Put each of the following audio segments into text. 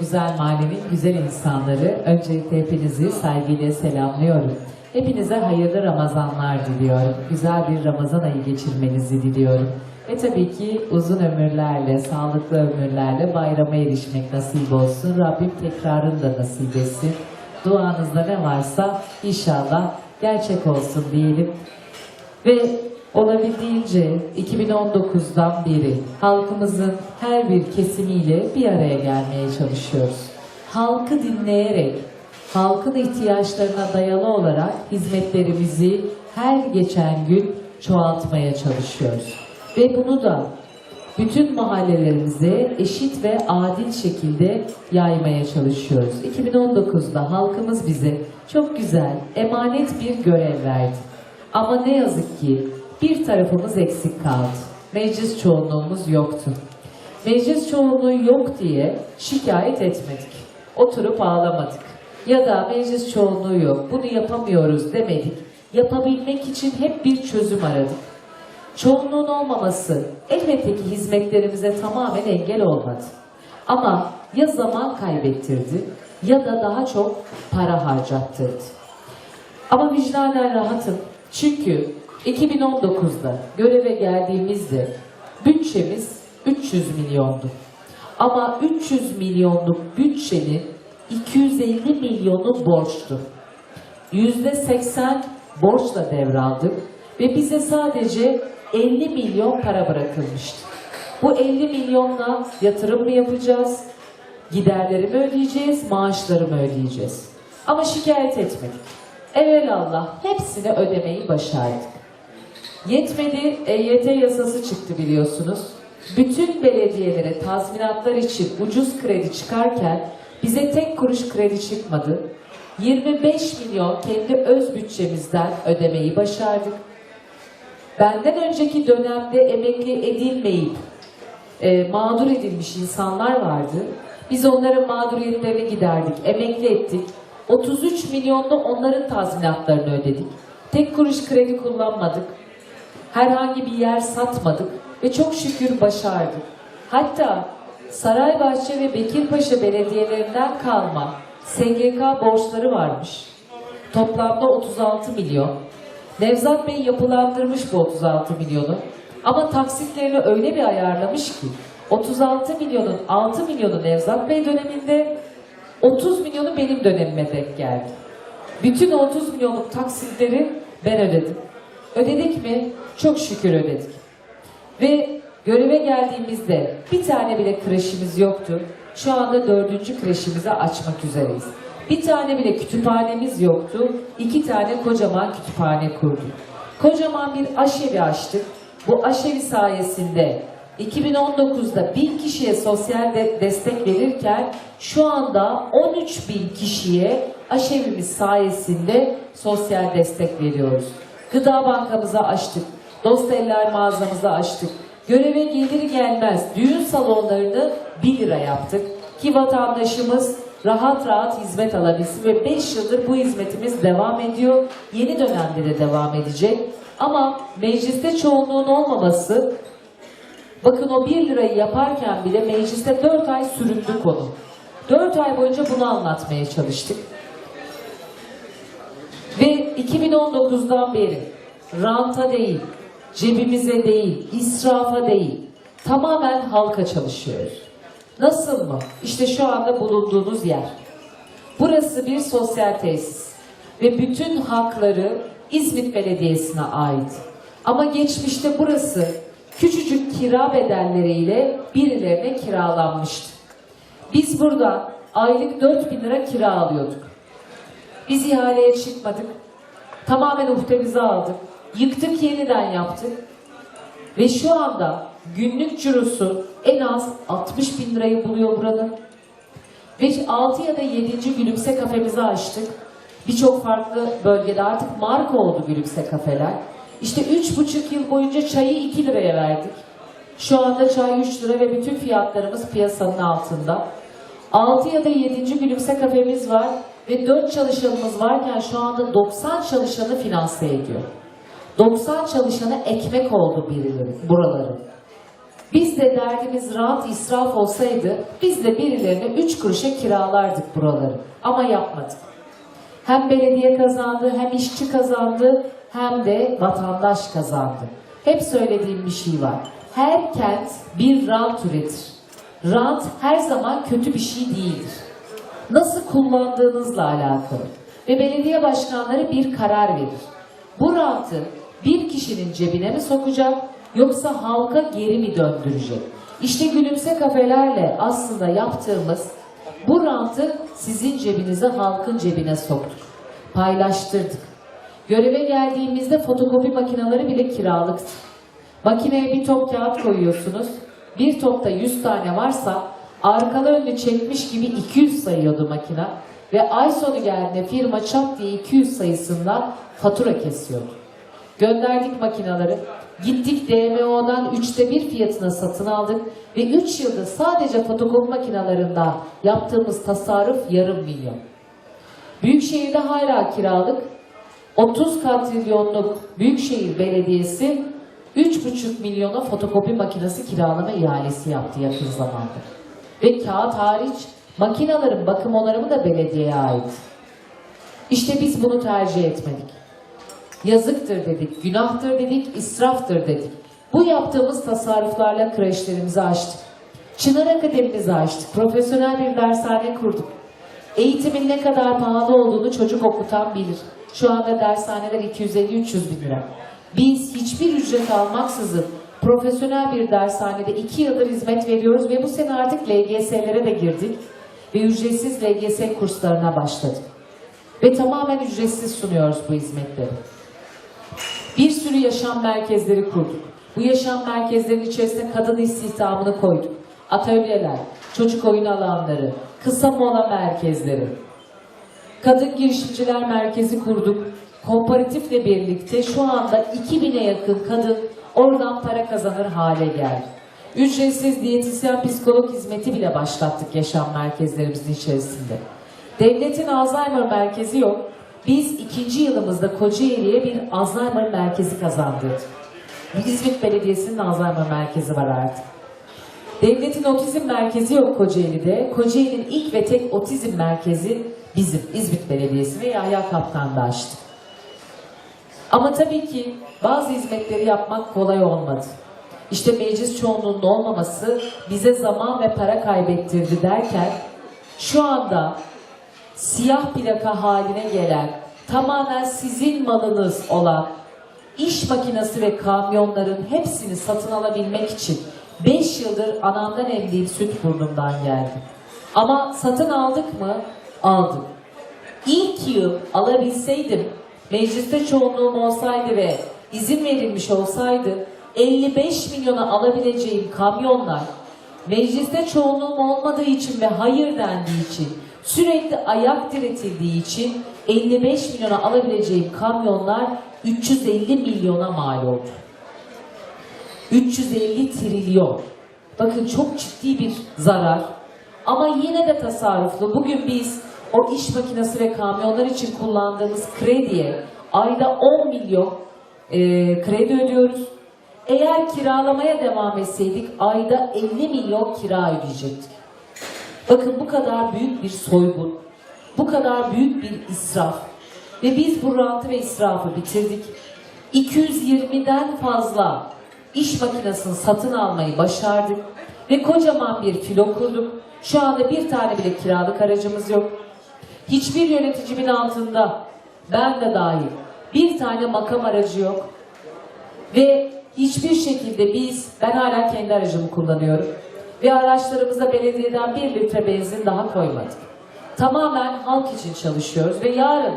Güzel mahallenin güzel insanları, öncelikle hepinizi saygıyla selamlıyorum. Hepinize hayırlı Ramazanlar diliyorum. Güzel bir Ramazan ayı geçirmenizi diliyorum. Ve tabii ki uzun ömürlerle, sağlıklı ömürlerle bayrama erişmek nasip olsun. Rabbim tekrarını da nasip etsin. Duanızda ne varsa inşallah gerçek olsun diyelim. Ve olabildiğince 2019'dan beri halkımızın her bir kesimiyle bir araya gelmeye çalışıyoruz. Halkı dinleyerek, halkın ihtiyaçlarına dayalı olarak hizmetlerimizi her geçen gün çoğaltmaya çalışıyoruz. Ve bunu da bütün mahallelerimize eşit ve adil şekilde yaymaya çalışıyoruz. 2019'da halkımız bize çok güzel, emanet bir görev verdi. Ama ne yazık ki bir tarafımız eksik kaldı. Meclis çoğunluğumuz yoktu. Meclis çoğunluğu yok diye şikayet etmedik. Oturup ağlamadık. Ya da meclis çoğunluğu yok, bunu yapamıyoruz demedik. Yapabilmek için hep bir çözüm aradık. Çoğunluğun olmaması elbette ki hizmetlerimize tamamen engel olmadı. Ama ya zaman kaybettirdi ya da daha çok para harcattırdı. Ama vicdanen rahatım. Çünkü 2019'da göreve geldiğimizde bütçemiz 300 milyondu. Ama 300 milyonluk bütçenin 250 milyonu borçtu. %80 borçla devraldık ve bize sadece 50 milyon para bırakılmıştı. Bu 50 milyonla yatırım mı yapacağız? Giderlerimi ödeyeceğiz, maaşlarımı ödeyeceğiz. Ama şikayet etmedik. Evelallah hepsini ödemeyi başardık. Yetmedi, EYT yasası çıktı biliyorsunuz. Bütün belediyelere tazminatlar için ucuz kredi çıkarken bize tek kuruş kredi çıkmadı. 25 milyon kendi öz bütçemizden ödemeyi başardık. Benden önceki dönemde emekli edilmeyip e, mağdur edilmiş insanlar vardı. Biz onların mağduriyetlerini giderdik, emekli ettik. 33 milyonda onların tazminatlarını ödedik. Tek kuruş kredi kullanmadık. Herhangi bir yer satmadık ve çok şükür başardık. Hatta Saraybaşçe ve Bekirpaşa belediyelerinden kalma SGK borçları varmış. Toplamda 36 milyon. Nevzat Bey yapılandırmış bu 36 milyonu. Ama taksitlerini öyle bir ayarlamış ki 36 milyonun 6 milyonu Nevzat Bey döneminde 30 milyonu benim dönemime denk geldi. Bütün 30 milyonluk taksitleri ben ödedim. Ödedik mi? Çok şükür ödedik. Ve göreve geldiğimizde bir tane bile kreşimiz yoktu. Şu anda dördüncü kreşimizi açmak üzereyiz. Bir tane bile kütüphanemiz yoktu. İki tane kocaman kütüphane kurduk. Kocaman bir aşevi açtık. Bu aşevi sayesinde 2019'da 1000 kişiye sosyal de- destek verirken şu anda 13 bin kişiye aşevimiz sayesinde sosyal destek veriyoruz. Gıda bankamızı açtık. Dost eller mağazamızı açtık. Göreve gelir gelmez düğün salonlarını 1 lira yaptık. Ki vatandaşımız rahat rahat hizmet alabilsin ve 5 yıldır bu hizmetimiz devam ediyor. Yeni dönemde de devam edecek. Ama mecliste çoğunluğun olmaması Bakın o 1 lirayı yaparken bile mecliste 4 ay süründü konu. 4 ay boyunca bunu anlatmaya çalıştık. Ve 2019'dan beri ranta değil, cebimize değil, israfa değil, tamamen halka çalışıyoruz. Nasıl mı? İşte şu anda bulunduğunuz yer. Burası bir sosyal tesis ve bütün hakları İzmit Belediyesi'ne ait. Ama geçmişte burası küçücük kira bedelleriyle birilerine kiralanmıştı. Biz burada aylık 4 bin lira kira alıyorduk. Biz ihaleye çıkmadık. Tamamen uhdemize aldık. Yıktık yeniden yaptık. Ve şu anda günlük cirosu en az 60 bin lirayı buluyor buranın. Ve 6 ya da 7. Gülümse kafemizi açtık. Birçok farklı bölgede artık marka oldu Gülümse kafeler. İşte 3,5 yıl boyunca çayı 2 liraya verdik. Şu anda çay 3 lira ve bütün fiyatlarımız piyasanın altında. 6 ya da 7. Gülümse kafemiz var ve 4 çalışanımız varken şu anda 90 çalışanı finanse ediyor. 90 çalışana ekmek oldu birileri, buraları. Biz de derdimiz rahat israf olsaydı biz de birilerine üç kuruşa kiralardık buraları. Ama yapmadık. Hem belediye kazandı, hem işçi kazandı, hem de vatandaş kazandı. Hep söylediğim bir şey var. Her kent bir rant üretir. Rant her zaman kötü bir şey değildir. Nasıl kullandığınızla alakalı. Ve belediye başkanları bir karar verir. Bu rantı bir kişinin cebine mi sokacak yoksa halka geri mi döndürecek? İşte gülümse kafelerle aslında yaptığımız bu rantı sizin cebinize, halkın cebine soktuk. Paylaştırdık. Göreve geldiğimizde fotokopi makineleri bile kiralıktı. Makineye bir top kağıt koyuyorsunuz. Bir topta 100 tane varsa arkalı önlü çekmiş gibi 200 sayıyordu makine. Ve ay sonu geldiğinde firma çat diye 200 sayısından fatura kesiyordu. Gönderdik makineleri. Gittik DMO'dan üçte bir fiyatına satın aldık ve 3 yılda sadece fotokopi makinalarından yaptığımız tasarruf yarım milyon. Büyükşehir'de hala kiralık 30 katrilyonluk Büyükşehir Belediyesi 3,5 milyona fotokopi makinesi kiralama ihalesi yaptı yakın zamanda. Ve kağıt hariç makinaların bakım onarımı da belediyeye ait. İşte biz bunu tercih etmedik. Yazıktır dedik, günahtır dedik, israftır dedik. Bu yaptığımız tasarruflarla kreşlerimizi açtık. Çınar Akademimizi açtık. Profesyonel bir dershane kurduk. Eğitimin ne kadar pahalı olduğunu çocuk okutan bilir. Şu anda dershaneler 250-300 bin lira. Biz hiçbir ücret almaksızın profesyonel bir dershanede 2 yıldır hizmet veriyoruz ve bu sene artık LGS'lere de girdik. Ve ücretsiz LGS kurslarına başladık. Ve tamamen ücretsiz sunuyoruz bu hizmetleri. Bir sürü yaşam merkezleri kurduk. Bu yaşam merkezlerinin içerisine kadın istihdamını koyduk. Atölyeler, çocuk oyun alanları, kısa mola merkezleri. Kadın girişimciler merkezi kurduk. Komparatifle birlikte şu anda 2000'e yakın kadın oradan para kazanır hale geldi. Ücretsiz diyetisyen psikolog hizmeti bile başlattık yaşam merkezlerimizin içerisinde. Devletin Alzheimer merkezi yok. Biz ikinci yılımızda Kocaeli'ye bir Alzheimer merkezi kazandırdık. İzmit Belediyesi'nin Alzheimer merkezi var artık. Devletin otizm merkezi yok Kocaeli'de. Kocaeli'nin ilk ve tek otizm merkezi bizim İzmit Belediyesi ve Yahya Kaptan'da açtık. Ama tabii ki bazı hizmetleri yapmak kolay olmadı. İşte meclis çoğunluğunun olmaması bize zaman ve para kaybettirdi derken şu anda siyah plaka haline gelen tamamen sizin malınız olan iş makinesi ve kamyonların hepsini satın alabilmek için 5 yıldır anamdan emdiğim süt burnumdan geldi. Ama satın aldık mı? Aldık. İlk yıl alabilseydim, mecliste çoğunluğum olsaydı ve izin verilmiş olsaydı 55 milyona alabileceğim kamyonlar mecliste çoğunluğum olmadığı için ve hayır dendiği için sürekli ayak diretildiği için 55 milyona alabileceğim kamyonlar 350 milyona mal oldu. 350 trilyon. Bakın çok ciddi bir zarar. Ama yine de tasarruflu. Bugün biz o iş makinesi ve kamyonlar için kullandığımız krediye ayda 10 milyon e, kredi ödüyoruz. Eğer kiralamaya devam etseydik ayda 50 milyon kira ödeyecektik. Bakın bu kadar büyük bir soygun, bu kadar büyük bir israf ve biz bu rantı ve israfı bitirdik. 220'den fazla iş makinesini satın almayı başardık ve kocaman bir filo kurduk. Şu anda bir tane bile kiralık aracımız yok. Hiçbir yöneticimin altında ben de dahil bir tane makam aracı yok. Ve hiçbir şekilde biz, ben hala kendi aracımı kullanıyorum. Ve araçlarımıza belediyeden bir litre benzin daha koymadık. Tamamen halk için çalışıyoruz ve yarın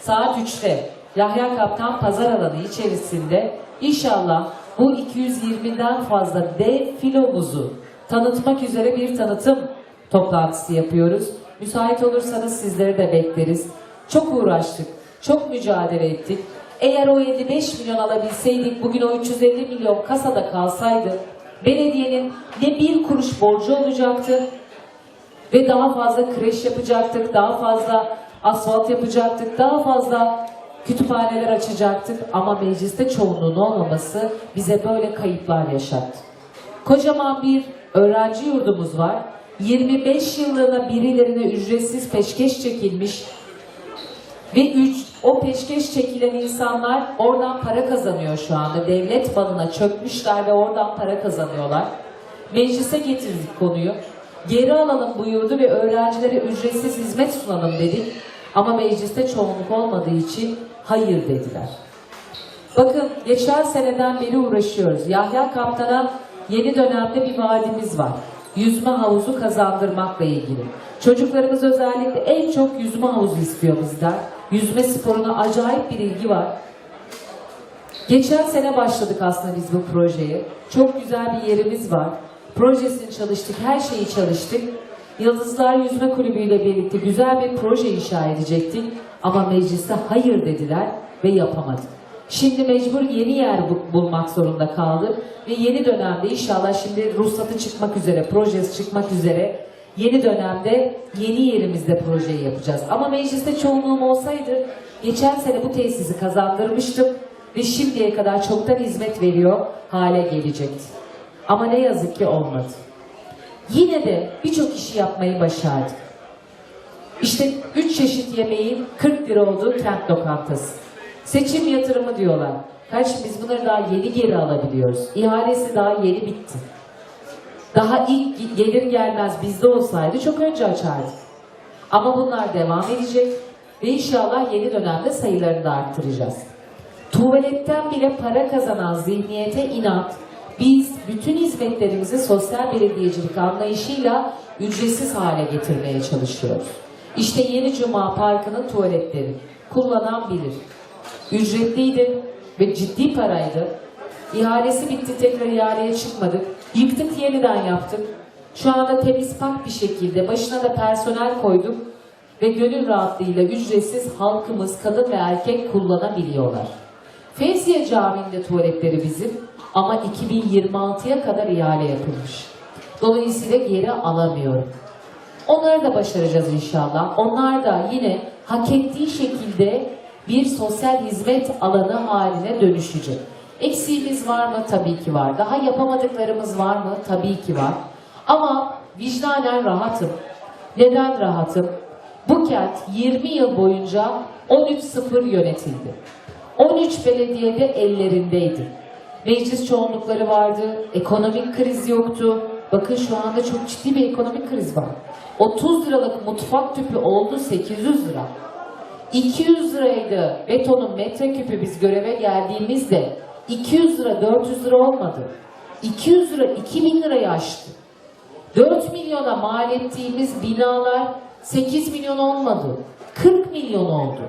saat 3'te Yahya Kaptan pazar alanı içerisinde inşallah bu 220'den fazla dev filomuzu tanıtmak üzere bir tanıtım toplantısı yapıyoruz. Müsait olursanız sizleri de bekleriz. Çok uğraştık, çok mücadele ettik. Eğer o 55 milyon alabilseydik, bugün o 350 milyon kasada kalsaydı, belediyenin ne bir kuruş borcu olacaktı, ve daha fazla kreş yapacaktık, daha fazla asfalt yapacaktık, daha fazla kütüphaneler açacaktık ama mecliste çoğunluğun olmaması bize böyle kayıplar yaşattı. Kocaman bir öğrenci yurdumuz var. 25 yıllığına birilerine ücretsiz peşkeş çekilmiş ve üç, o peşkeş çekilen insanlar oradan para kazanıyor şu anda. Devlet balına çökmüşler ve oradan para kazanıyorlar. Meclise getirdik konuyu. Geri alalım bu yurdu ve öğrencilere ücretsiz hizmet sunalım dedik. Ama mecliste çoğunluk olmadığı için hayır dediler. Bakın geçen seneden beri uğraşıyoruz. Yahya Kaptan'a yeni dönemde bir vaadimiz var. Yüzme havuzu kazandırmakla ilgili. Çocuklarımız özellikle en çok yüzme havuzu istiyor bizden. Yüzme sporuna acayip bir ilgi var. Geçen sene başladık aslında biz bu projeye. Çok güzel bir yerimiz var. Projesini çalıştık, her şeyi çalıştık. Yıldızlar Yüzme Kulübü ile birlikte güzel bir proje inşa edecektik. Ama mecliste hayır dediler ve yapamadık. Şimdi mecbur yeni yer bu- bulmak zorunda kaldık. Ve yeni dönemde inşallah şimdi ruhsatı çıkmak üzere, projesi çıkmak üzere yeni dönemde yeni yerimizde projeyi yapacağız. Ama mecliste çoğunluğum olsaydı geçen sene bu tesisi kazandırmıştım ve şimdiye kadar çoktan hizmet veriyor hale gelecekti. Ama ne yazık ki olmadı. Yine de birçok işi yapmayı başardık. İşte üç çeşit yemeğin 40 lira olduğu kent lokantası. Seçim yatırımı diyorlar. Kardeşim biz bunları daha yeni geri alabiliyoruz. İhalesi daha yeni bitti. Daha ilk gelir gelmez bizde olsaydı çok önce açardık. Ama bunlar devam edecek ve inşallah yeni dönemde sayılarını da arttıracağız. Tuvaletten bile para kazanan zihniyete inat, biz bütün hizmetlerimizi sosyal belediyecilik anlayışıyla ücretsiz hale getirmeye çalışıyoruz. İşte Yeni Cuma Parkı'nın tuvaletleri. Kullanan bilir. Ücretliydi ve ciddi paraydı. İhalesi bitti tekrar ihaleye çıkmadık. Yıktık yeniden yaptık. Şu anda temiz pak bir şekilde başına da personel koyduk ve gönül rahatlığıyla ücretsiz halkımız kadın ve erkek kullanabiliyorlar. Fevziye Camii'nde tuvaletleri bizim ama 2026'ya kadar ihale yapılmış. Dolayısıyla geri alamıyorum. Onları da başaracağız inşallah. Onlar da yine hak ettiği şekilde bir sosyal hizmet alanı haline dönüşecek. Eksiğimiz var mı? Tabii ki var. Daha yapamadıklarımız var mı? Tabii ki var. Ama vicdanen rahatım. Neden rahatım? Bu kent 20 yıl boyunca 13-0 yönetildi. 13 belediyede ellerindeydi. Meclis çoğunlukları vardı, ekonomik kriz yoktu. Bakın şu anda çok ciddi bir ekonomik kriz var. 30 liralık mutfak tüpü oldu 800 lira. 200 liraydı betonun metreküpü biz göreve geldiğimizde 200 lira 400 lira olmadı. 200 lira 2000 lirayı aştı. 4 milyona mal ettiğimiz binalar 8 milyon olmadı. 40 milyon oldu.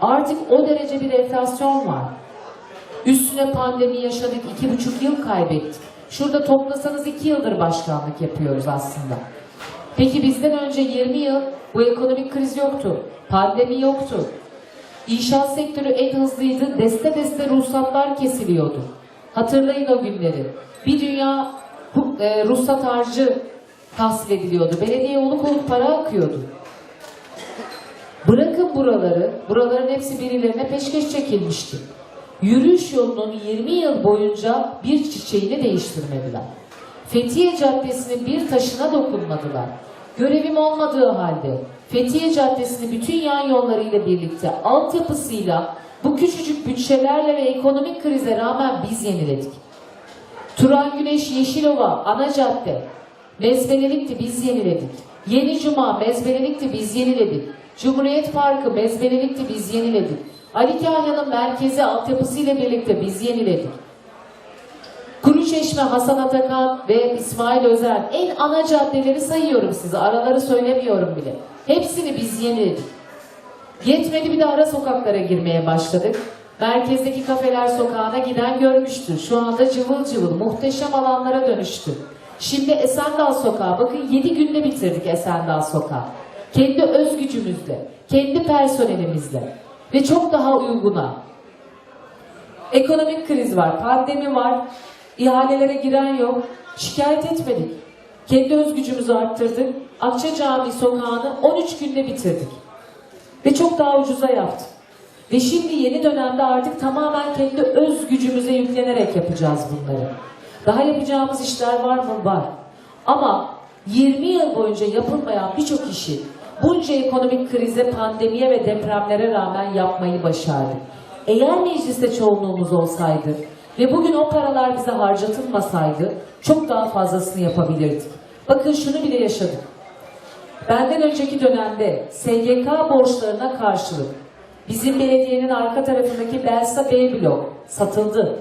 Artık o derece bir enflasyon var. Üstüne pandemi yaşadık, iki buçuk yıl kaybettik. Şurada toplasanız iki yıldır başkanlık yapıyoruz aslında. Peki bizden önce 20 yıl bu ekonomik kriz yoktu. Pandemi yoktu. İnşaat sektörü en hızlıydı. Deste deste ruhsatlar kesiliyordu. Hatırlayın o günleri. Bir dünya e, ruhsat harcı tahsil ediliyordu. Belediye oluk oluk para akıyordu. Bırakın buraları, buraların hepsi birilerine peşkeş çekilmişti. Yürüyüş yolunun 20 yıl boyunca bir çiçeğini değiştirmediler. Fethiye Caddesi'nin bir taşına dokunmadılar. Görevim olmadığı halde Fethiye Caddesi'ni bütün yan yollarıyla birlikte altyapısıyla bu küçücük bütçelerle ve ekonomik krize rağmen biz yeniledik. Turan Güneş Yeşilova ana cadde. Mezbelelikti biz yeniledik. Yeni Cuma mezbelelikti biz yeniledik. Cumhuriyet Parkı mezbelelikti biz yeniledik. Ali Kahya'nın merkezi altyapısıyla birlikte biz yeniledik. Kuruçeşme, Hasan Atakan ve İsmail Özel en ana caddeleri sayıyorum size. Araları söylemiyorum bile. Hepsini biz yeniledik. Yetmedi bir de ara sokaklara girmeye başladık. Merkezdeki kafeler sokağına giden görmüştür. Şu anda cıvıl cıvıl muhteşem alanlara dönüştü. Şimdi Esendal Sokağı, bakın 7 günde bitirdik Esendal Sokağı. Kendi öz gücümüzle, kendi personelimizle ve çok daha uyguna. Ekonomik kriz var, pandemi var, ihalelere giren yok. Şikayet etmedik. Kendi öz gücümüzü arttırdık. Akça Camii sokağını 13 günde bitirdik. Ve çok daha ucuza yaptık. Ve şimdi yeni dönemde artık tamamen kendi öz gücümüze yüklenerek yapacağız bunları. Daha yapacağımız işler var mı? Var. Ama 20 yıl boyunca yapılmayan birçok işi bunca ekonomik krize, pandemiye ve depremlere rağmen yapmayı başardık. Eğer mecliste çoğunluğumuz olsaydı ve bugün o paralar bize harcatılmasaydı çok daha fazlasını yapabilirdik. Bakın şunu bile yaşadık. Benden önceki dönemde SGK borçlarına karşılık bizim belediyenin arka tarafındaki Belsa B blok satıldı.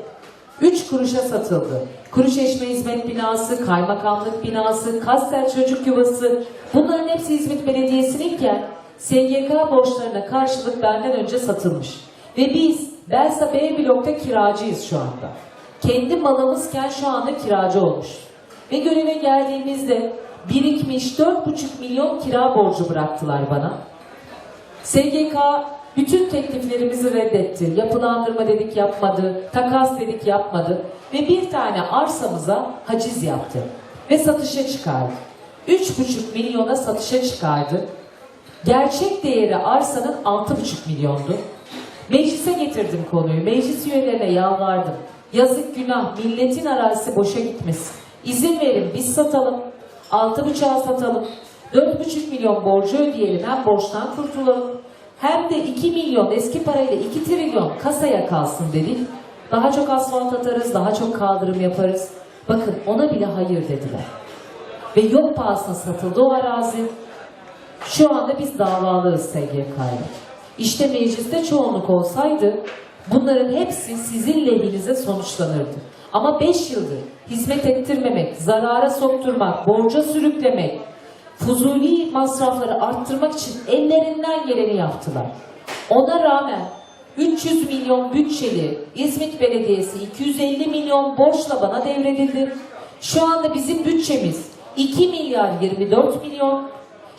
3 kuruşa satıldı. Kuruçeşme Hizmet Binası, Kaymakamlık Binası, Kastel Çocuk Yuvası bunların hepsi İzmit Belediyesi'ninken SGK borçlarına karşılık benden önce satılmış. Ve biz Belsa B blokta kiracıyız şu anda. Kendi malımızken şu anda kiracı olmuş. Ve göreve geldiğimizde birikmiş 4,5 milyon kira borcu bıraktılar bana. SGK bütün tekliflerimizi reddetti. Yapılandırma dedik yapmadı, takas dedik yapmadı ve bir tane arsamıza haciz yaptı ve satışa çıkardı. 3,5 milyona satışa çıkardı. Gerçek değeri arsanın 6,5 milyondu. Meclise getirdim konuyu. Meclis üyelerine yalvardım. Yazık günah milletin arazisi boşa gitmesin. İzin verin biz satalım. 6,5'a satalım. 4,5 milyon borcu ödeyelim. Hem borçtan kurtulalım. Hem de 2 milyon eski parayla 2 trilyon kasaya kalsın dedik. Daha çok asfalt atarız, daha çok kaldırım yaparız. Bakın ona bile hayır dediler. Ve yok pahasına satıldı o arazi. Şu anda biz davalıyız SGK'yla. İşte mecliste çoğunluk olsaydı bunların hepsi sizin lehinize sonuçlanırdı. Ama 5 yıldır hizmet ettirmemek, zarara sokturmak, borca sürüklemek, fuzuli masrafları arttırmak için ellerinden geleni yaptılar. Ona rağmen 300 milyon bütçeli İzmit Belediyesi 250 milyon borçla bana devredildi. Şu anda bizim bütçemiz 2 milyar 24 milyon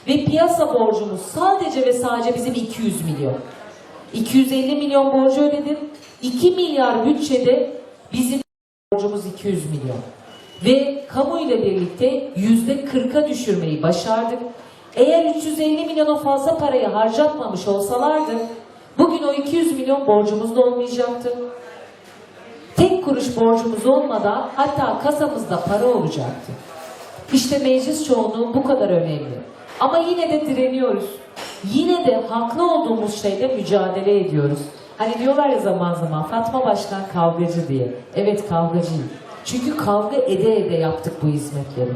ve piyasa borcumuz sadece ve sadece bizim 200 milyon. 250 milyon borcu ödedim. 2 milyar bütçede bizim borcumuz 200 milyon. Ve kamu ile birlikte yüzde 40'a düşürmeyi başardık. Eğer 350 milyona fazla parayı harcatmamış olsalardı bugün o 200 milyon borcumuz da olmayacaktı. Tek kuruş borcumuz olmadan hatta kasamızda para olacaktı. İşte meclis çoğunluğu bu kadar önemli. Ama yine de direniyoruz. Yine de haklı olduğumuz şeyde mücadele ediyoruz. Hani diyorlar ya zaman zaman Fatma Başkan kavgacı diye. Evet kavgacıyım. Çünkü kavga ede ede yaptık bu hizmetleri.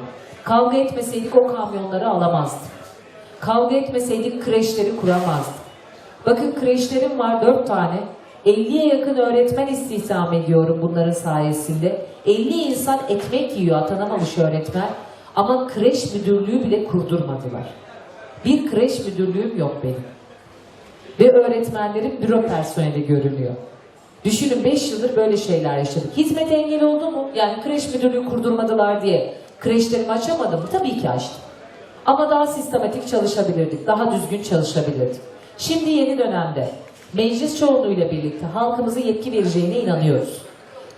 Kavga etmeseydik o kamyonları alamazdık. Kavga etmeseydik kreşleri kuramazdık. Bakın kreşlerim var dört tane. 50'ye yakın öğretmen istihdam ediyorum bunların sayesinde. 50 insan ekmek yiyor atanamamış öğretmen. Ama kreş müdürlüğü bile kurdurmadılar. Bir kreş müdürlüğüm yok benim. Ve öğretmenlerim büro personeli görünüyor. Düşünün 5 yıldır böyle şeyler yaşadık. Hizmet engel oldu mu? Yani kreş müdürlüğü kurdurmadılar diye kreşlerimi açamadım mı? Tabii ki açtım. Ama daha sistematik çalışabilirdik, daha düzgün çalışabilirdik. Şimdi yeni dönemde meclis çoğunluğuyla birlikte halkımızın yetki vereceğine inanıyoruz.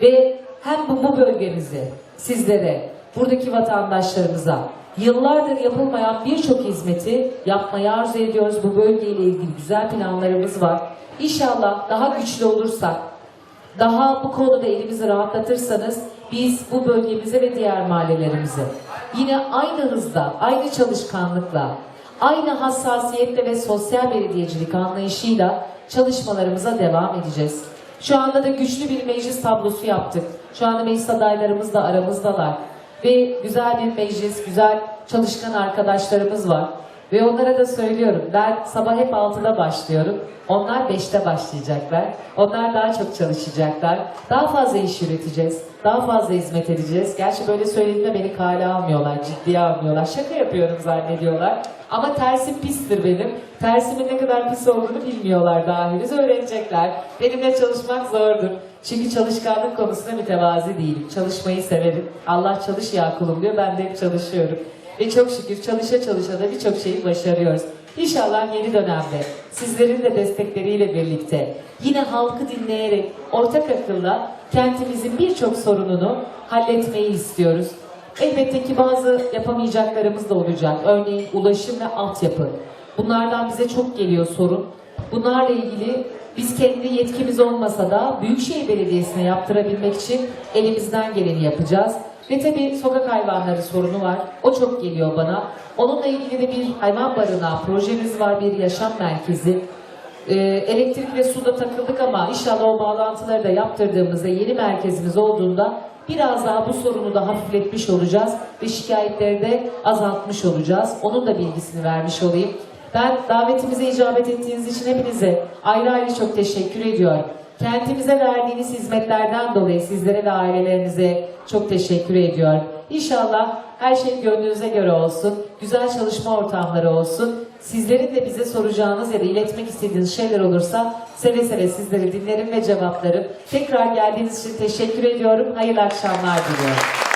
Ve hem bu, bu bölgemize, sizlere, buradaki vatandaşlarımıza yıllardır yapılmayan birçok hizmeti yapmayı arzu ediyoruz. Bu bölgeyle ilgili güzel planlarımız var. İnşallah daha güçlü olursak, daha bu konuda elimizi rahatlatırsanız biz bu bölgemize ve diğer mahallelerimize yine aynı hızda, aynı çalışkanlıkla, aynı hassasiyetle ve sosyal belediyecilik anlayışıyla çalışmalarımıza devam edeceğiz. Şu anda da güçlü bir meclis tablosu yaptık. Şu anda meclis adaylarımız da aramızdalar. Ve güzel bir meclis, güzel çalışkan arkadaşlarımız var. Ve onlara da söylüyorum, ben sabah hep 6'da başlıyorum. Onlar 5'te başlayacaklar. Onlar daha çok çalışacaklar. Daha fazla iş üreteceğiz. Daha fazla hizmet edeceğiz. Gerçi böyle söylediğimde beni kale almıyorlar, ciddiye almıyorlar. Şaka yapıyorum zannediyorlar. Ama tersim pistir benim. Tersimin ne kadar pis olduğunu bilmiyorlar daha henüz. Öğrenecekler. Benimle çalışmak zordur. Çünkü çalışkanlık konusunda mütevazi değilim. Çalışmayı severim. Allah çalış ya kulum diyor. Ben de hep çalışıyorum. Ve çok şükür çalışa çalışa da birçok şeyi başarıyoruz. İnşallah yeni dönemde sizlerin de destekleriyle birlikte yine halkı dinleyerek ortak akılla kentimizin birçok sorununu halletmeyi istiyoruz. Elbette ki bazı yapamayacaklarımız da olacak. Örneğin ulaşım ve altyapı. Bunlardan bize çok geliyor sorun. Bunlarla ilgili Biz kendi yetkimiz olmasa da Büyükşehir Belediyesi'ne yaptırabilmek için elimizden geleni yapacağız. Ve tabii sokak hayvanları sorunu var. O çok geliyor bana. Onunla ilgili de bir hayvan barınağı projemiz var, bir yaşam merkezi. Ee, elektrik ve suda takıldık ama inşallah o bağlantıları da yaptırdığımızda yeni merkezimiz olduğunda biraz daha bu sorunu da hafifletmiş olacağız ve şikayetleri de azaltmış olacağız. Onun da bilgisini vermiş olayım. Ben davetimize icabet ettiğiniz için hepinize ayrı ayrı çok teşekkür ediyorum. Kentimize verdiğiniz hizmetlerden dolayı sizlere ve ailelerinize çok teşekkür ediyorum. İnşallah her şey gönlünüze göre olsun, güzel çalışma ortamları olsun. Sizlerin de bize soracağınız ya da iletmek istediğiniz şeyler olursa seve seve sizleri dinlerim ve cevaplarım. Tekrar geldiğiniz için teşekkür ediyorum. Hayırlı akşamlar diliyorum.